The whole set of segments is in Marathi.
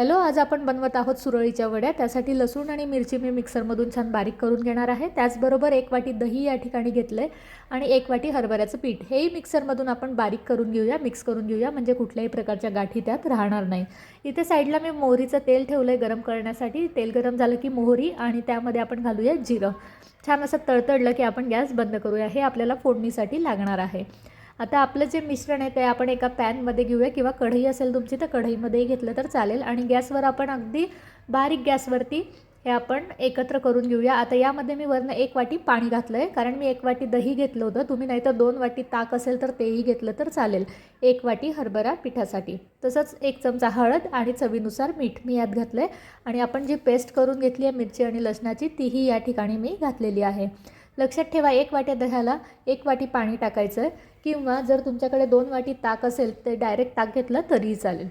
हॅलो आज आपण बनवत आहोत सुरळीच्या वड्या. त्यासाठी लसूण आणि मिरची मी मिक्सरमधून छान बारीक करून घेणार आहे. त्याचबरोबर एक वाटी दही या ठिकाणी घेतलं आहे आणि एक वाटी हरभऱ्याचं पीठ. हेही मिक्सरमधून आपण बारीक करून घेऊया मिक्स करून घेऊया म्हणजे कुठल्याही प्रकारच्या गाठी त्यात राहणार नाही. इथे साईडला मी मोहरीचं तेल ठेवलं आहे गरम करण्यासाठी. तेल गरम झालं की मोहरी आणि त्यामध्ये आपण घालूया जिरं. छान असं तळतळलं की आपण गॅस बंद करूया. हे आपल्याला फोडणीसाठी लागणार आहे. आता आपलं जे मिश्रण आहे ते आपण एका पॅनमध्ये घेऊया किंवा कढई असेल तुमची तर कढईमध्येही घेतलं तर चालेल. आणि गॅसवर आपण अगदी बारीक गॅसवरती हे आपण एकत्र करून घेऊया. आता यामध्ये मी वरनं एक वाटी पाणी घातलं आहे कारण मी एक वाटी दही घेतलं होतं. तुम्ही नाहीतर दोन वाटी ताक असेल तर तेही घेतलं तर चालेल. एक वाटी हरभरा पिठासाठी. तसंच एक चमचा हळद आणि चवीनुसार मीठ मी यात घातलं आहे आणि आपण जी पेस्ट करून घेतली आहे मिरची आणि लसणाची तीही या ठिकाणी मी घातलेली आहे. लक्षात ठेवा एक वाट्या दह्याला एक वाटी पाणी टाकायचं आहे किंवा जर तुमच्याकडे दोन वाटी ताक असेल तर डायरेक्ट ताक घेतलं तरीही चालेल.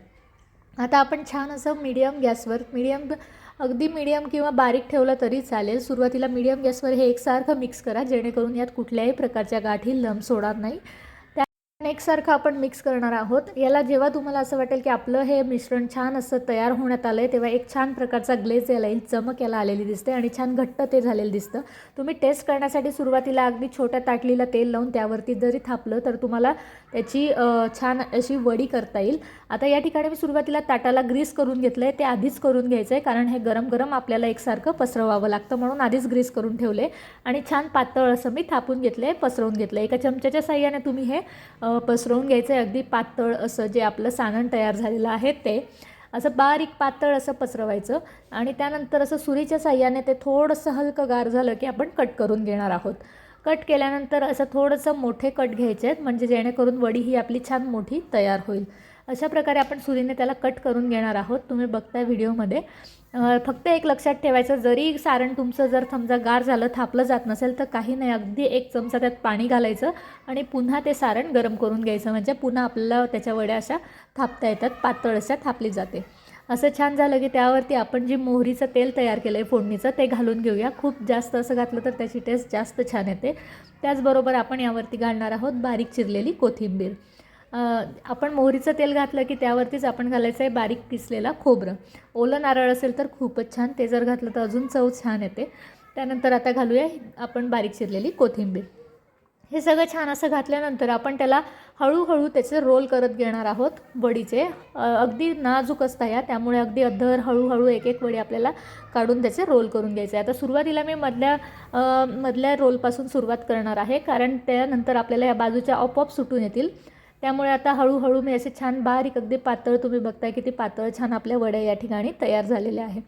आता आपण छान असं मीडियम गॅसवर मीडियम अगदी मीडियम किंवा बारीक ठेवलं तरी चालेल. सुरुवातीला मीडियम गॅसवर हे एकसारखं मिक्स करा जेणेकरून यात कुठल्याही प्रकारच्या गाठी लम्स होणार नाही. एकसारखं आपण मिक्स करणार आहोत. याला जेव्हा तुम्हाला असं वाटेल की आपलं हे मिश्रण छान असं तयार होण्यात आलं आहे तेव्हा एक छान प्रकारचा ग्लेज याला येईल चमक याला आलेली दिसते आणि छान घट्ट ते झालेलं दिसतं. तुम्ही टेस्ट करण्यासाठी सुरुवातीला अगदी छोट्या ताटलीला तेल लावून त्यावरती जरी थापलं तर तुम्हाला त्याची छान अशी वडी करता येईल. आता या ठिकाणी मी सुरुवातीला ताटाला ग्रीस करून घेतलं आहे ते आधीच करून घ्यायचं आहे कारण हे गरम गरम आपल्याला एकसारखं पसरवावं लागतं म्हणून आधीच ग्रीस करून ठेवले आणि छान पातळ असं मी थापून घेतलं आहे पसरवून घेतलं आहे एका चमच्याच्या साह्याने तुम्ही हे पसरवून घ्यायचं आहे अगदी पातळ असं जे आपलं सानण तयार झालेलं आहे ते. असं बारीक पातळ असं पसरवायचं. आणि त्यानंतर असं सुरीच्या साह्याने ते थोडंसं हलकं गार झालं की आपण कट करून घेणार आहोत. कट केल्यानंतर असं थोडंसं मोठे कट घ्यायचे आहेत म्हणजे जेणेकरून वडी ही आपली छान मोठी तयार होईल. अशा प्रकारे आपण सुरीने त्याला कट करून घेणार आहोत. तुम्ही बघताय व्हिडिओमध्ये. फक्त एक लक्षात ठेवायचं जरी सारण तुमचं जर समजा गार झालं थापलं जात नसेल तर काही नाही. अगदी एक चमचा त्यात पाणी घालायचं आणि पुन्हा ते सारण गरम करून घ्यायचं. म्हणजे पुन्हा आपल्याला त्याच्या वड्या अशा थापता येतात पातळ अशा थापली जाते. असं छान झालं की त्यावरती आपण जी मोहरीचं तेल तयार केलं आहे फोडणीचं ते घालून घेऊया. खूप जास्त असं घातलं तर त्याची टेस्ट जास्त छान येते. त्याचबरोबर आपण यावरती घालणार आहोत बारीक चिरलेली कोथिंबीर. आपण मोहरीचं तेल घातलं की त्यावरतीच आपण घालायचं आहे बारीक किसलेला खोबरं. ओलं नारळ असेल तर खूपच छान. ते जर घातलं तर अजून चव छान येते. त्यानंतर आता घालूया आपण बारीक चिरलेली कोथिंबीर. हे सगळं छान असं घातल्यानंतर आपण त्याला हळूहळू त्याचे रोल करत घेणार आहोत वडीचे. अगदी नाजूक असता या. त्यामुळे अगदी अद्धर हळूहळू एक एक वडी आपल्याला काढून त्याचे रोल करून घ्यायचे आहे आता सुरुवातीला मी मधल्या मधल्या रोलपासून सुरुवात करणार आहे. कारण त्यानंतर आपल्याला या बाजूच्या आपोआप सुटून येतील. त्यामुळे आता हळूहळू मी असे छान बारीक अगदी पातळ तुम्ही बघताय किती पातळ छान आपल्या वड्या या ठिकाणी तयार झालेल्या आहे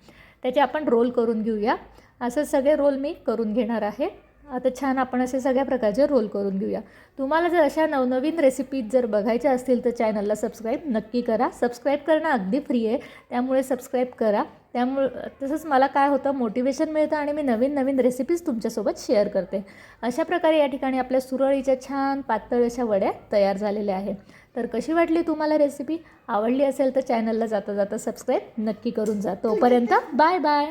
त्याचे आपण रोल करून घेऊया. असं सगळे रोल मी करून घेणार आहे. आता छान आपण असे सगळ्या प्रकारचे रोल करून घेऊया. तुम्हाला जर अशा नवनवीन रेसिपीज जर बघायच्या असतील तर चॅनलला सबस्क्राईब नक्की करा. सबस्क्राईब करणं अगदी फ्री आहे. त्यामुळे सबस्क्राईब करा. त्यामुळे तसंच मला काय होतं मोटिवेशन मिळतं आणि मी नवीन नवीन रेसिपीज तुमच्यासोबत शेअर करते. अशा प्रकारे या ठिकाणी आपल्या सुरळीच्या छान पातळ अशा वड्या तयार झालेल्या आहेत. तर कशी वाटली तुम्हाला रेसिपी आवडली असेल तर चॅनलला जाता जाता सबस्क्राईब नक्की करून जा. तोपर्यंत बाय बाय